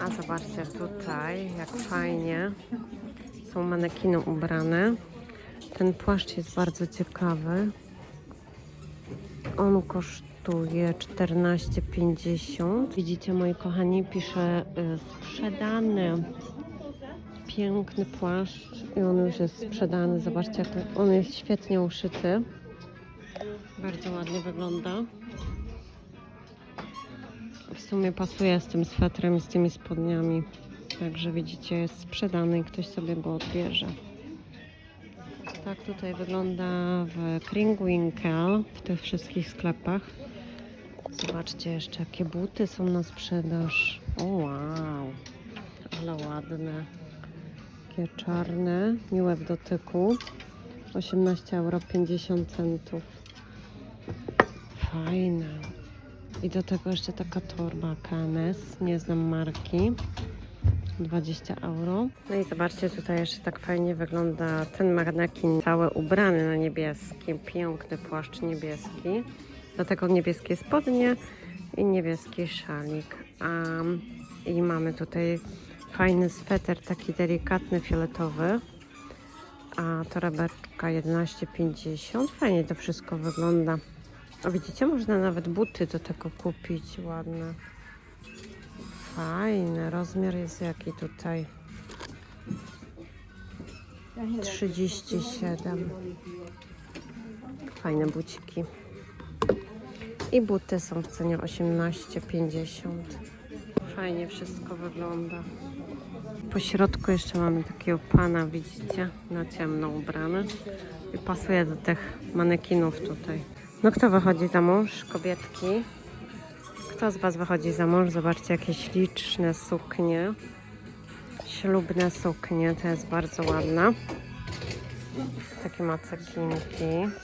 A zobaczcie tutaj, jak fajnie są manekiny ubrane. Ten płaszcz jest bardzo ciekawy. On kosztuje 14,50. Widzicie, moi kochani, pisze y, sprzedany. Piękny płaszcz i on już jest sprzedany. Zobaczcie, on jest świetnie uszyty. Bardzo ładnie wygląda. W sumie pasuje z tym swetrem i z tymi spodniami. Także widzicie, jest sprzedany i ktoś sobie go odbierze. Tak tutaj wygląda w Kringwinkel, w tych wszystkich sklepach. Zobaczcie jeszcze, jakie buty są na sprzedaż. O wow, ale ładne. Takie czarne, miłe w dotyku. 18 euro 50 centów. Fajne. I do tego jeszcze taka torba KMS, nie znam marki. 20 euro. No i zobaczcie, tutaj jeszcze tak fajnie wygląda ten manekin cały ubrany na niebieski. Piękny płaszcz niebieski. Do tego niebieskie spodnie i niebieski szalik. A, I mamy tutaj fajny sweter, taki delikatny, fioletowy. A torebeczka 11,50. Fajnie to wszystko wygląda. A widzicie, można nawet buty do tego kupić ładne. Fajny rozmiar jest jaki tutaj? 37. Fajne buciki. I buty są w cenie 18,50. Fajnie wszystko wygląda. Po środku jeszcze mamy takiego pana, widzicie, na ciemno ubrany. I pasuje do tych manekinów tutaj. No kto wychodzi za mąż? Kobietki. Kto z Was wychodzi za mąż? Zobaczcie, jakie śliczne suknie. Ślubne suknie, to jest bardzo ładna. Takie macekinki.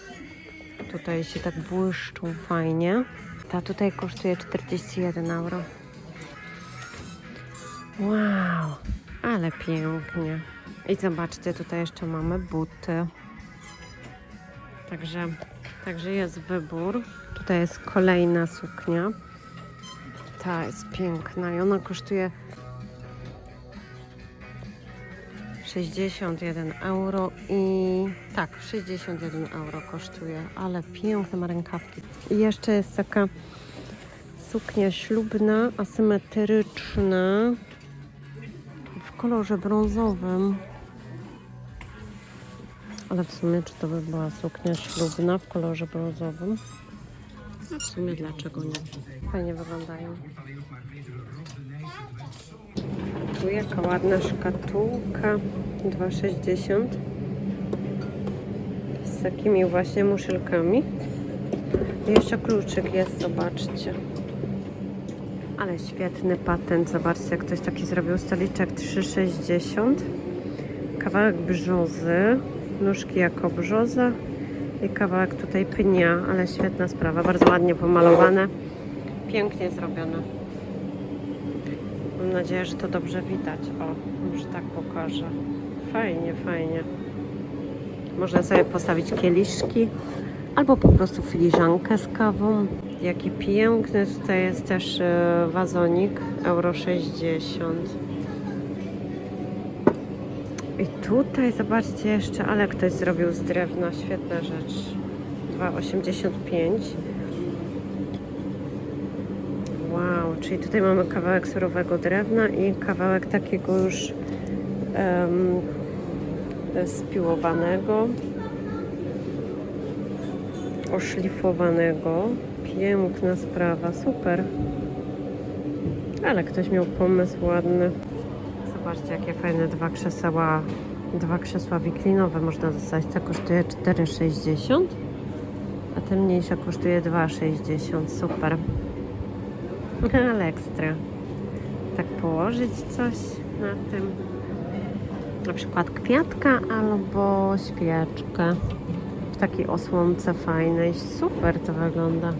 Tutaj się tak błyszczą fajnie. Ta tutaj kosztuje 41 euro. Wow, ale pięknie. I zobaczcie, tutaj jeszcze mamy buty. Także, także jest wybór. Tutaj jest kolejna suknia. Ta jest piękna i ona kosztuje 61 euro i tak, 61 euro kosztuje, ale piękne ma rękawki. I jeszcze jest taka suknia ślubna, asymetryczna w kolorze brązowym. Ale w sumie, czy to by była suknia ślubna w kolorze brązowym? No w sumie dlaczego nie? Fajnie wyglądają. Tu jaka ładna szkatułka. 2,60 z takimi właśnie muszylkami. I jeszcze kluczyk jest, zobaczcie. Ale świetny patent. Zobaczcie, jak ktoś taki zrobił stoliczek 3,60. Kawałek brzozy, nóżki jako brzoza i kawałek tutaj pnia, ale świetna sprawa, bardzo ładnie pomalowane, pięknie zrobione. Mam nadzieję, że to dobrze widać. O, może tak pokażę. Fajnie, fajnie. Można sobie postawić kieliszki albo po prostu filiżankę z kawą. Jaki piękny tutaj jest też e, wazonik, euro 60. I tutaj zobaczcie jeszcze, ale ktoś zrobił z drewna, świetna rzecz. 2,85. Wow, czyli tutaj mamy kawałek surowego drewna i kawałek takiego już em, spiłowanego, oszlifowanego. Piękna sprawa, super. Ale ktoś miał pomysł ładny. Zobaczcie, jakie fajne dwa krzesła, dwa krzesła wiklinowe można dostać. To kosztuje 4,60, a te mniejsza kosztuje 2,60. Super. Ale ekstra. Tak położyć coś na tym. Na przykład kwiatka albo świeczkę. W takiej osłonce fajnej. Super to wygląda.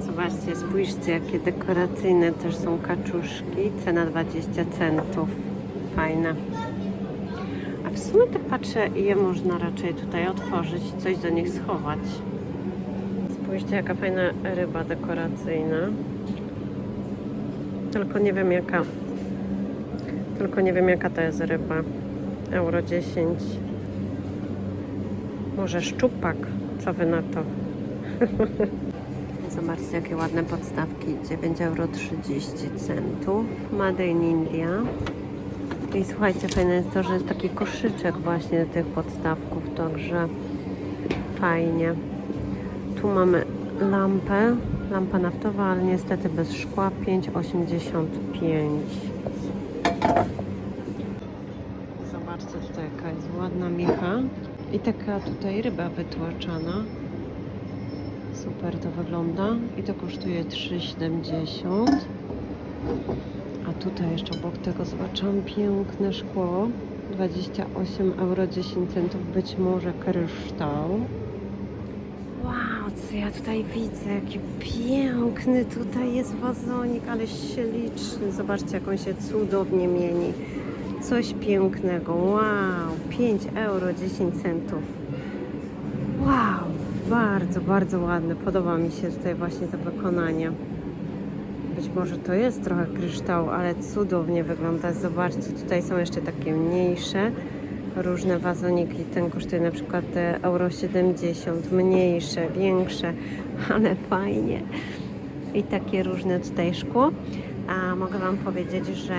Zobaczcie, spójrzcie, jakie dekoracyjne też są kaczuszki. Cena 20 centów. Fajne. Sumie tak patrzę je można raczej tutaj otworzyć i coś do nich schować. Spójrzcie, jaka fajna ryba dekoracyjna. Tylko nie wiem jaka. Tylko nie wiem jaka to jest ryba. Euro 10. Może szczupak? Co wy na to? Zobaczcie jakie ładne podstawki. 9,30 euro. Made in India. I słuchajcie, fajne jest to, że jest taki koszyczek właśnie tych podstawków, także fajnie. Tu mamy lampę, lampa naftowa, ale niestety bez szkła 5,85. Zobaczcie tutaj jaka jest ładna micha i taka tutaj ryba wytłaczana. Super to wygląda i to kosztuje 3,70. A tutaj jeszcze obok tego zobaczyłam piękne szkło. 28 euro 10 centów, być może kryształ. Wow, co ja tutaj widzę, jaki piękny tutaj jest wazonik, ale śliczny. Zobaczcie, jak on się cudownie mieni. Coś pięknego, wow, 5 euro 10 centów. Wow, bardzo, bardzo ładne. Podoba mi się tutaj właśnie to wykonanie. Być może to jest trochę kryształ, ale cudownie wygląda. Zobaczcie, tutaj są jeszcze takie mniejsze, różne wazoniki. Ten kosztuje na przykład e, euro 70, mniejsze, większe, ale fajnie. I takie różne tutaj szkło. A mogę Wam powiedzieć, że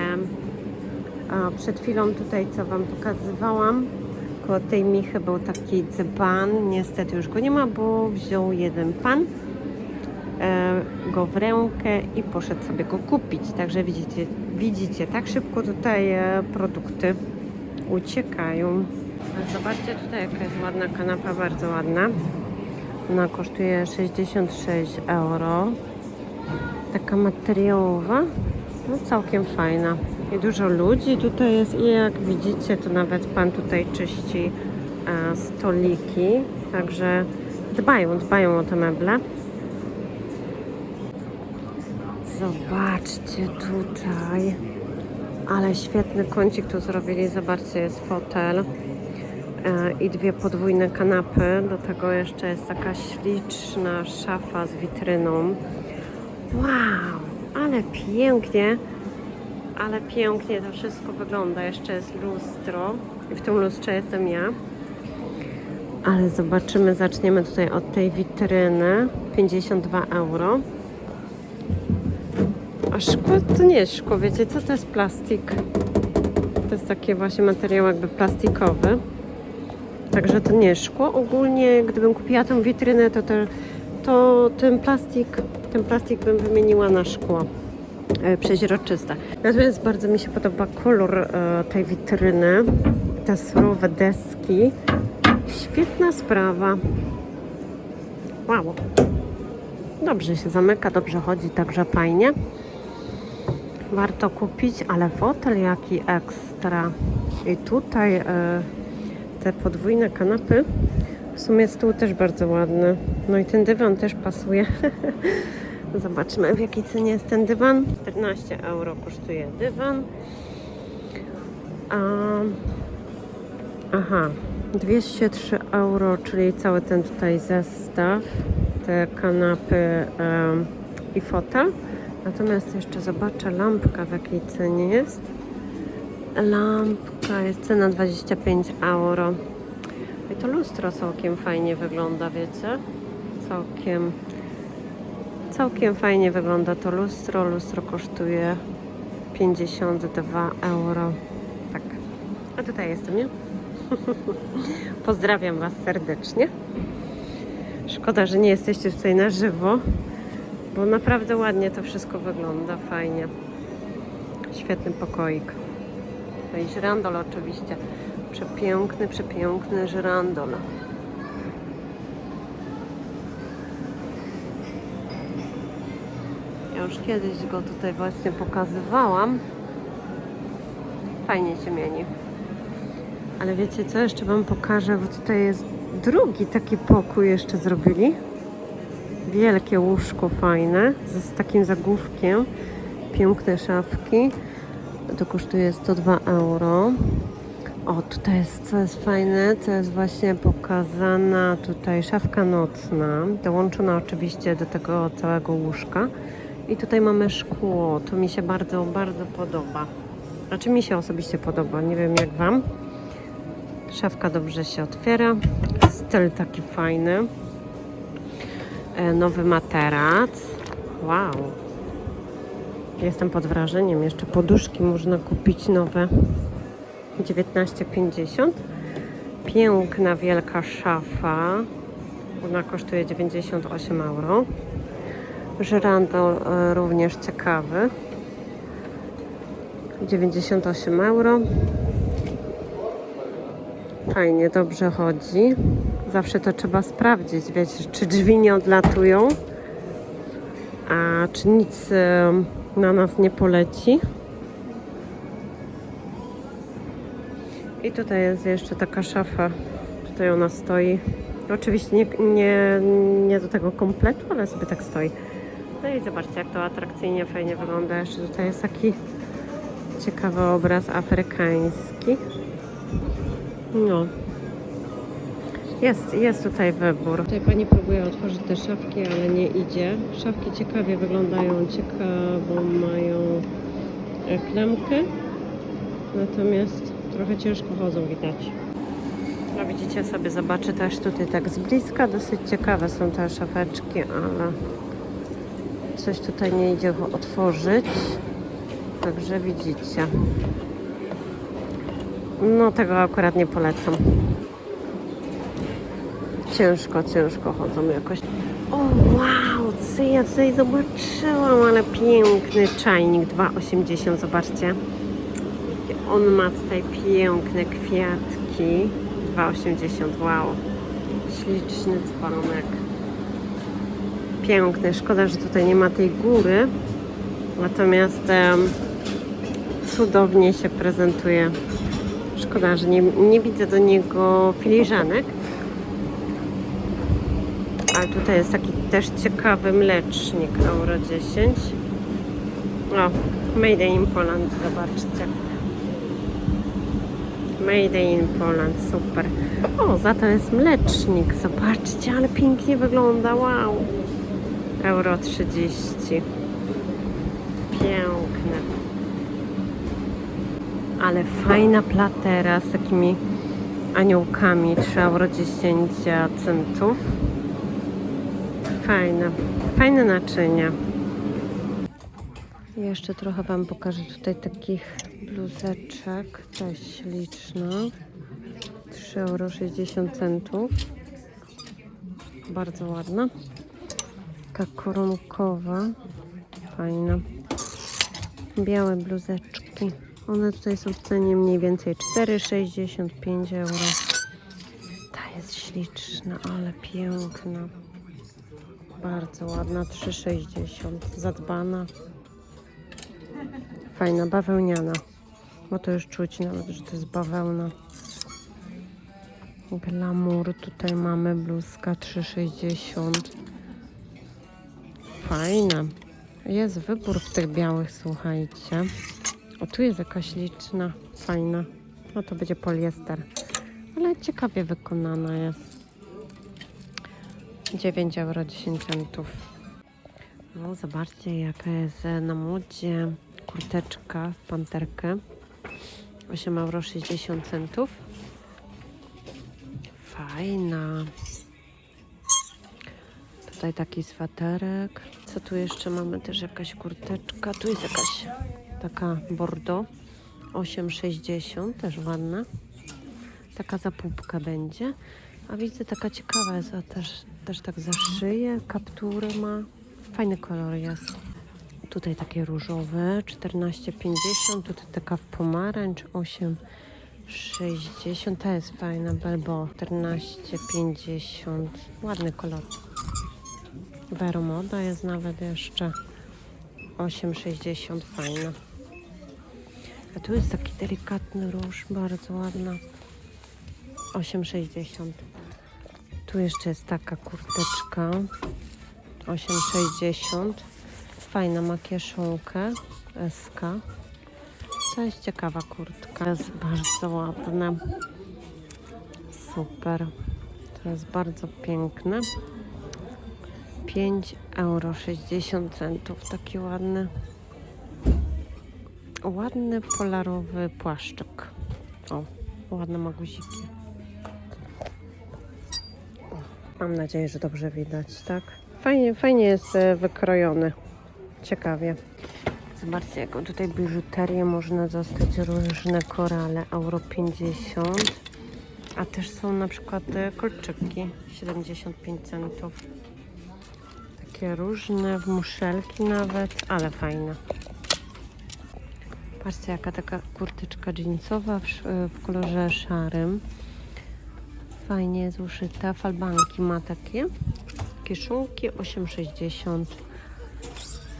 przed chwilą tutaj, co Wam pokazywałam, koło tej michy był taki dzban. Niestety już go nie ma, bo wziął jeden pan go w rękę i poszedł sobie go kupić. Także widzicie, widzicie tak szybko tutaj e, produkty uciekają. Zobaczcie tutaj jaka jest ładna kanapa, bardzo ładna. Ona kosztuje 66 euro. Taka materiałowa, no całkiem fajna. I dużo ludzi tutaj jest i jak widzicie to nawet pan tutaj czyści e, stoliki. Także dbają, dbają o te meble. Zobaczcie tutaj. Ale świetny kącik tu zrobili. Zobaczcie, jest fotel e, i dwie podwójne kanapy. Do tego jeszcze jest taka śliczna szafa z witryną. Wow, ale pięknie. Ale pięknie to wszystko wygląda. Jeszcze jest lustro. I w tym lustrze jestem ja. Ale zobaczymy, zaczniemy tutaj od tej witryny. 52 euro. A szkło to nie jest szkło, wiecie co to jest plastik? To jest taki właśnie materiał jakby plastikowy. Także to nie jest szkło. Ogólnie gdybym kupiła tę witrynę, to, to, to ten plastik, ten plastik bym wymieniła na szkło e, przeźroczyste. Natomiast bardzo mi się podoba kolor e, tej witryny. Te surowe deski. Świetna sprawa. Wow. Dobrze się zamyka, dobrze chodzi, także fajnie. Warto kupić, ale fotel jaki ekstra. I tutaj e, te podwójne kanapy. W sumie stół też bardzo ładny. No i ten dywan też pasuje. Zobaczmy w jakiej cenie jest ten dywan. 14 euro kosztuje dywan. A, aha, 203 euro, czyli cały ten tutaj zestaw. Te kanapy em, i fotel. Natomiast jeszcze zobaczę lampka w jakiej cenie jest. Lampka jest cena 25 euro. I to lustro całkiem fajnie wygląda, wiecie? Całkiem całkiem fajnie wygląda to lustro. Lustro kosztuje 52 euro. Tak. A tutaj jestem, nie? Pozdrawiam Was serdecznie. Szkoda, że nie jesteście tutaj na żywo, bo naprawdę ładnie to wszystko wygląda, fajnie. Świetny pokoik. No i żyrandol oczywiście. Przepiękny, przepiękny żyrandol. Ja już kiedyś go tutaj właśnie pokazywałam. Fajnie się mieni. Ale wiecie co, jeszcze Wam pokażę, bo tutaj jest drugi taki pokój jeszcze zrobili. Wielkie łóżko fajne, z, takim zagłówkiem. Piękne szafki. To kosztuje 102 euro. O, tutaj jest, co jest fajne, to jest właśnie pokazana tutaj szafka nocna, dołączona oczywiście do tego całego łóżka. I tutaj mamy szkło. To mi się bardzo, bardzo podoba. Znaczy mi się osobiście podoba. Nie wiem jak Wam. Szafka dobrze się otwiera. Styl taki fajny. E, nowy materac. Wow. Jestem pod wrażeniem. Jeszcze poduszki można kupić nowe. 19,50. Piękna, wielka szafa. Ona kosztuje 98 euro. Żyrandol e, również ciekawy. 98 euro. Fajnie, dobrze chodzi. Zawsze to trzeba sprawdzić, wiecie, czy drzwi nie odlatują, a czy nic na nas nie poleci. I tutaj jest jeszcze taka szafa. Tutaj ona stoi. Oczywiście nie, nie, nie do tego kompletu, ale sobie tak stoi. No i zobaczcie, jak to atrakcyjnie, fajnie wygląda. Jeszcze tutaj jest taki ciekawy obraz afrykański. No. Jest, jest tutaj wybór. Tutaj pani próbuje otworzyć te szafki, ale nie idzie. Szafki ciekawie wyglądają, ciekawą mają e, klamkę. Natomiast trochę ciężko chodzą, widać. No widzicie sobie, zobaczę też tutaj tak z bliska. Dosyć ciekawe są te szafeczki, ale coś tutaj nie idzie otworzyć. Także widzicie. No tego akurat nie polecam. Ciężko, ciężko chodzą jakoś. O wow, co ja tutaj zobaczyłam, ale piękny czajnik 2,80, zobaczcie. On ma tutaj piękne kwiatki. 2,80, wow. Śliczny dzwonek. Piękny. Szkoda, że tutaj nie ma tej góry. Natomiast em, cudownie się prezentuje. Szkoda, że nie, nie widzę do niego filiżanek. Ale tutaj jest taki też ciekawy mlecznik Euro 10. O, Made in Poland, zobaczcie. Made in Poland, super. O, za to jest mlecznik, zobaczcie, ale pięknie wygląda, wow. Euro 30. Piękne. Ale fajna platera z takimi aniołkami, 3 euro 10 centów. Fajne, fajne naczynia. Jeszcze trochę Wam pokażę tutaj takich bluzeczek. Jest śliczna. 3,60 euro. Bardzo ładna. Taka koronkowa. Fajna. Białe bluzeczki. One tutaj są w cenie mniej więcej 4,65 euro. Ta jest śliczna, ale piękna. Bardzo ładna, 3,60. Zadbana. Fajna, bawełniana. Bo to już czuć nawet, że to jest bawełna. Glamour. Tutaj mamy bluzka 3,60. Fajna. Jest wybór w tych białych, słuchajcie. O, tu jest jakaś liczna, fajna. No to będzie poliester. Ale ciekawie wykonana jest. 9 euro 10 centów. No, zobaczcie, jaka jest na modzie kurteczka w panterkę. 8 euro 60 centów. Fajna. Tutaj taki swaterek. Co tu jeszcze mamy? Też jakaś kurteczka. Tu jest jakaś taka bordo. 8,60. Też ładna. Taka zapupka będzie. A widzę, taka ciekawa jest, a też, też tak za szyję, kapturę ma. Fajny kolor jest. Tutaj takie różowe, 14,50. Tutaj taka w pomarańcz, 8,60. Ta jest fajna, Belbo, 14,50. Ładny kolor. Veromoda jest nawet jeszcze 8,60. Fajna. A tu jest taki delikatny róż, bardzo ładna. 8,60. Tu jeszcze jest taka kurteczka. 8,60. Fajna ma kieszonkę. SK. To jest ciekawa kurtka. Jest bardzo ładna. Super. To jest bardzo piękne. 5 euro 60 centów. Taki ładny. Ładny polarowy płaszczyk. O, ładne ma guziki. Mam nadzieję, że dobrze widać, tak? Fajnie, fajnie jest e, wykrojony. Ciekawie. Zobaczcie, jaką tutaj biżuterię można dostać. Różne korale, euro 50. A też są na przykład e, kolczyki, 75 centów. Takie różne, w muszelki nawet, ale fajne. Patrzcie, jaka taka kurtyczka jeansowa w, w kolorze szarym. Fajnie jest. Falbanki ma takie. Kieszonki 8,60.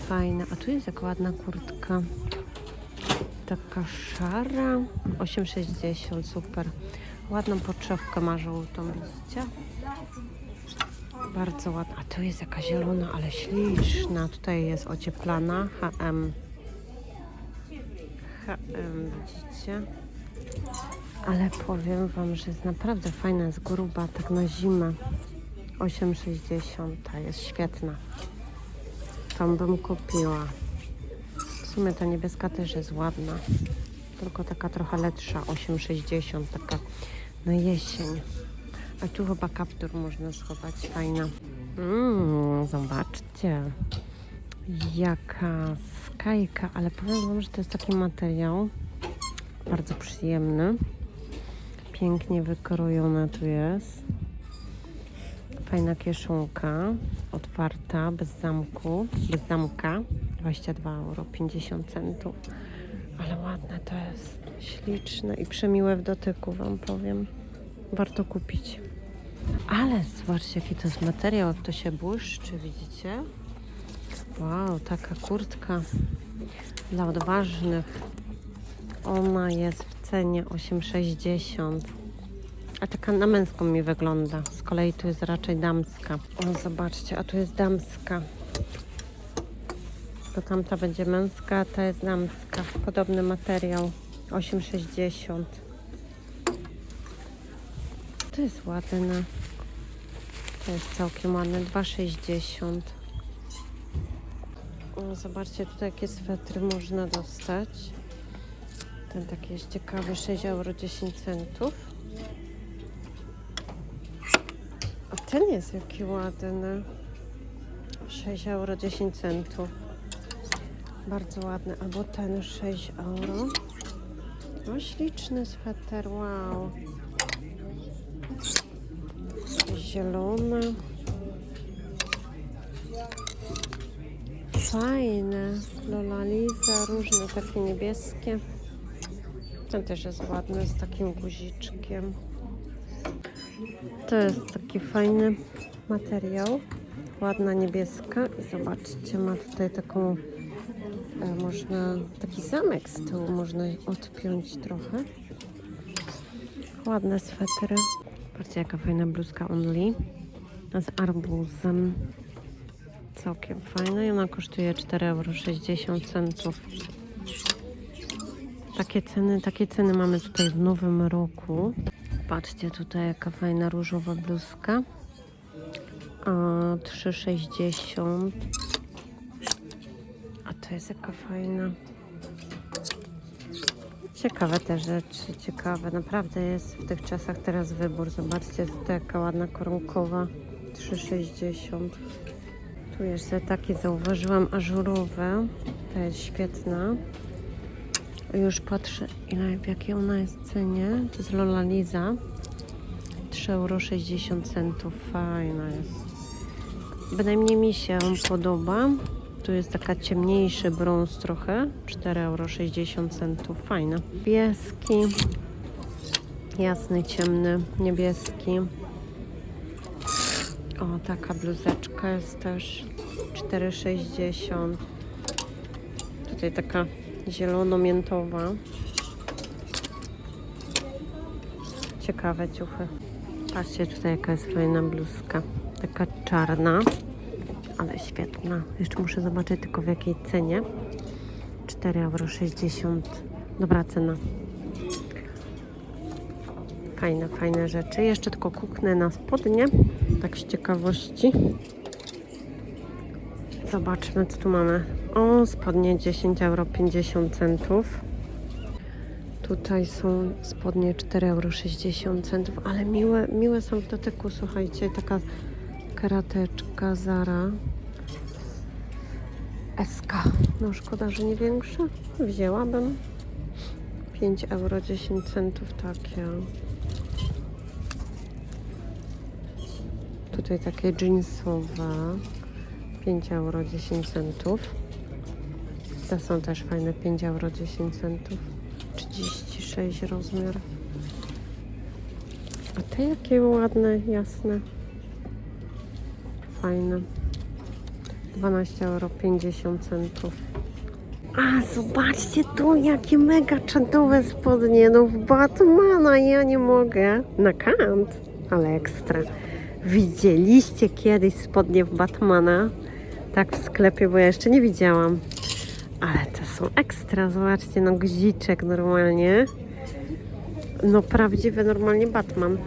Fajna. A tu jest jaka ładna kurtka. Taka szara. 8,60. Super. Ładną podszewkę ma żółtą, widzicie? Bardzo ładna. A tu jest jaka zielona, ale śliczna. Tutaj jest ocieplana. HM. HM, widzicie? Ale powiem Wam, że jest naprawdę fajna, jest gruba, tak na zimę. 8,60 ta jest świetna. Tą bym kupiła. W sumie ta niebieska też jest ładna. Tylko taka trochę lepsza, 8,60, taka na jesień. A tu chyba kaptur można schować, fajna. Mmm, zobaczcie. Jaka skajka, ale powiem Wam, że to jest taki materiał bardzo przyjemny. Pięknie wykrojona tu jest. Fajna kieszonka, otwarta, bez zamku, bez zamka. 22 euro, 50 centów. Ale ładne to jest, śliczne i przemiłe w dotyku, Wam powiem. Warto kupić. Ale zobaczcie, jaki to jest materiał, jak to się błyszczy, widzicie? Wow, taka kurtka dla odważnych. Ona jest cenie 8,60. A taka na męską mi wygląda. Z kolei tu jest raczej damska. O, zobaczcie, a tu jest damska. To tamta będzie męska, a ta jest damska. Podobny materiał. 8,60. To jest ładne. To jest całkiem ładne. 2,60. O, zobaczcie, tutaj jakie swetry można dostać. Ten taki jest ciekawy, 6 euro 10 centów. A ten jest jaki ładny. 6 euro 10 centów. Bardzo ładny. Albo ten 6 euro. No śliczny sweter, wow. Zielony. Fajne. Lola Lisa, różne takie niebieskie. Ten też jest ładny z takim guziczkiem. To jest taki fajny materiał. Ładna niebieska. I zobaczcie, ma tutaj taką e, można taki zamek z tyłu można odpiąć trochę. Ładne swetry. Patrzcie, jaka fajna bluzka Only. Z arbuzem. Całkiem fajna i ona kosztuje 4,60 euro. Takie ceny, takie ceny mamy tutaj w nowym roku. Patrzcie tutaj jaka fajna różowa bluzka. A, 3,60. A to jest jaka fajna. Ciekawe te rzeczy, ciekawe. Naprawdę jest w tych czasach teraz wybór. Zobaczcie, tutaj jaka ładna koronkowa. 3,60. Tu jeszcze takie zauważyłam ażurowe. To jest świetna. Już patrzę, ile, w jakiej ona jest cenie. To jest Lola Liza. 3,60 euro. Fajna jest. Bynajmniej mi się podoba. Tu jest taka ciemniejszy brąz trochę. 4,60 euro. Fajna. Niebieski. Jasny, ciemny, niebieski. O, taka bluzeczka jest też 4,60. Tutaj taka zielono-miętowa. Ciekawe ciuchy. Patrzcie tutaj jaka jest fajna bluzka. Taka czarna, ale świetna. Jeszcze muszę zobaczyć tylko w jakiej cenie. 4,60 euro. Dobra cena. Fajne, fajne rzeczy. Jeszcze tylko kuknę na spodnie, tak z ciekawości. Zobaczmy, co tu mamy. O, spodnie 10 euro 50 centów. Tutaj są spodnie 4,60 euro, ale miłe, miłe są w dotyku, słuchajcie, taka karateczka Zara. SK. No szkoda, że nie większa. Wzięłabym. 5 euro 10 centów takie. Tutaj takie jeansowe. 5 euro 10 centów. Te są też fajne. 5 euro 10 centów. 36 rozmiar. A te jakie ładne, jasne. Fajne. 12 euro 50 centów. A zobaczcie tu, jakie mega czadowe spodnie. No w Batmana ja nie mogę. Na kant, ale ekstra. Widzieliście kiedyś spodnie w Batmana? Tak w sklepie, bo ja jeszcze nie widziałam. Ale te są ekstra, zobaczcie, no guziczek normalnie. No prawdziwy normalnie Batman.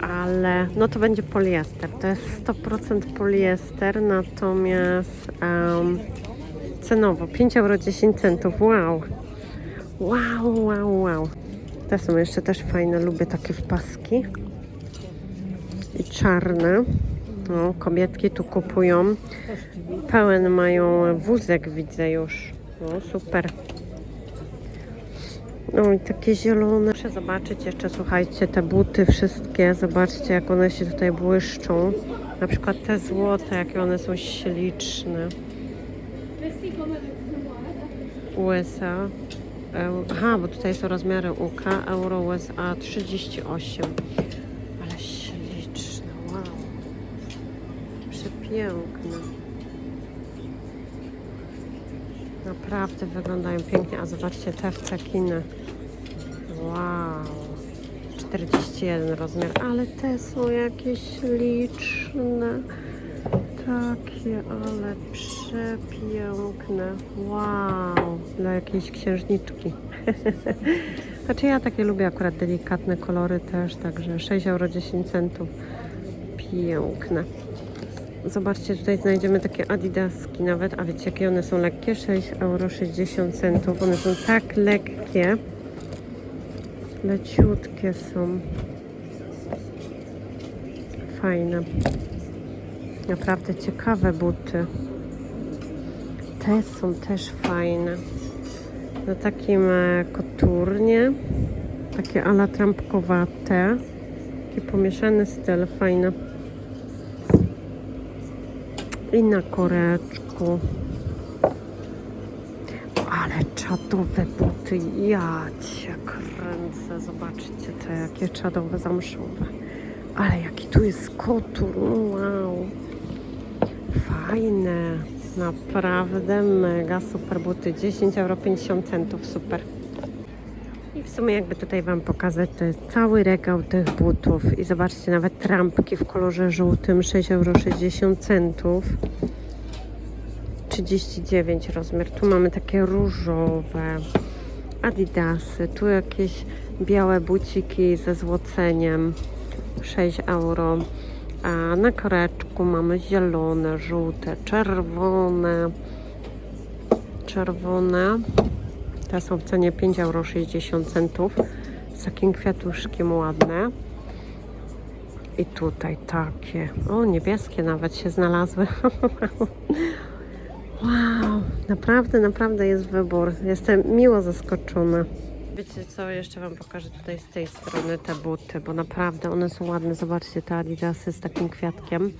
Ale no to będzie poliester. To jest 100% poliester, natomiast um, cenowo 5 euro 10 centów. Wow. Wow, wow, wow. Te są jeszcze też fajne, lubię takie wpaski. I czarne. No, kobietki tu kupują. Pełen mają wózek, widzę już. No, super. No i takie zielone. Muszę zobaczyć jeszcze, słuchajcie, te buty wszystkie. Zobaczcie, jak one się tutaj błyszczą. Na przykład te złote, jakie one są śliczne. USA. Eu- Aha, bo tutaj są rozmiary UK, Euro USA 38. Ale śliczne, wow. Przepiękne. Naprawdę wyglądają pięknie, a zobaczcie te w cekiny. Wow. 41 rozmiar, ale te są jakieś śliczne. Takie, ale przepiękne. Wow, dla jakiejś księżniczki. znaczy ja takie lubię akurat delikatne kolory też, także 6 euro 10 centów. Piękne. Zobaczcie, tutaj znajdziemy takie adidaski nawet, a wiecie jakie one są lekkie? 6 euro 60 centów. One są tak lekkie. Leciutkie są. Fajne. Naprawdę ciekawe buty. Te są też fajne. Na takim e, koturnie. Takie ala trampkowate. Taki pomieszany styl, fajne. I na koreczku. Ale czadowe buty. Ja cię kręcę. Zobaczcie te jakie czadowe zamszowe. Ale jaki tu jest kotur. Wow. Fajne. Naprawdę mega super buty. 10 euro 50 centów. Super. Sumie jakby tutaj Wam pokazać, to jest cały regał tych butów. I zobaczcie, nawet trampki w kolorze żółtym 6,60 euro centów. 39 rozmiar. Tu mamy takie różowe adidasy. Tu jakieś białe buciki ze złoceniem. 6 euro. A na koreczku mamy zielone, żółte, czerwone. Czerwone. Są w cenie 5,60 euro. Z takim kwiatuszkiem ładne. I tutaj takie. O, niebieskie nawet się znalazły. wow, naprawdę, naprawdę jest wybór. Jestem miło zaskoczona. Wiecie co, jeszcze Wam pokażę tutaj z tej strony te buty, bo naprawdę one są ładne. Zobaczcie te adidasy z takim kwiatkiem.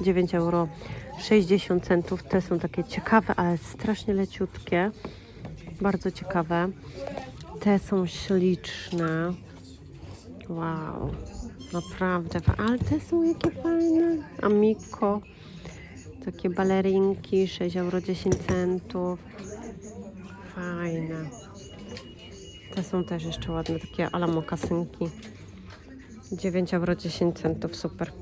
9 euro 60 centów. Te są takie ciekawe, ale strasznie leciutkie. Bardzo ciekawe. Te są śliczne. Wow, naprawdę. Ale te są jakie fajne. Amico. Takie balerinki, 6 euro 10 centów. Fajne. Te są też jeszcze ładne, takie ala mokasynki. 9 euro 10 centów, super.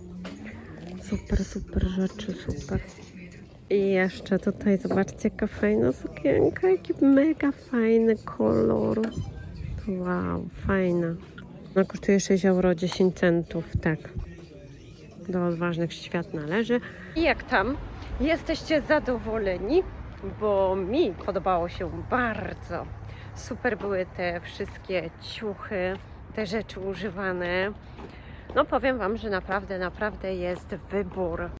Super, super rzeczy, super. I jeszcze tutaj zobaczcie jaka fajna sukienka, jaki mega fajny kolor. Wow, fajna. No kosztuje 6 euro 10 centów, tak. Do odważnych świat należy. I jak tam? Jesteście zadowoleni? Bo mi podobało się bardzo. Super były te wszystkie ciuchy, te rzeczy używane. No powiem Wam, że naprawdę, naprawdę jest wybór.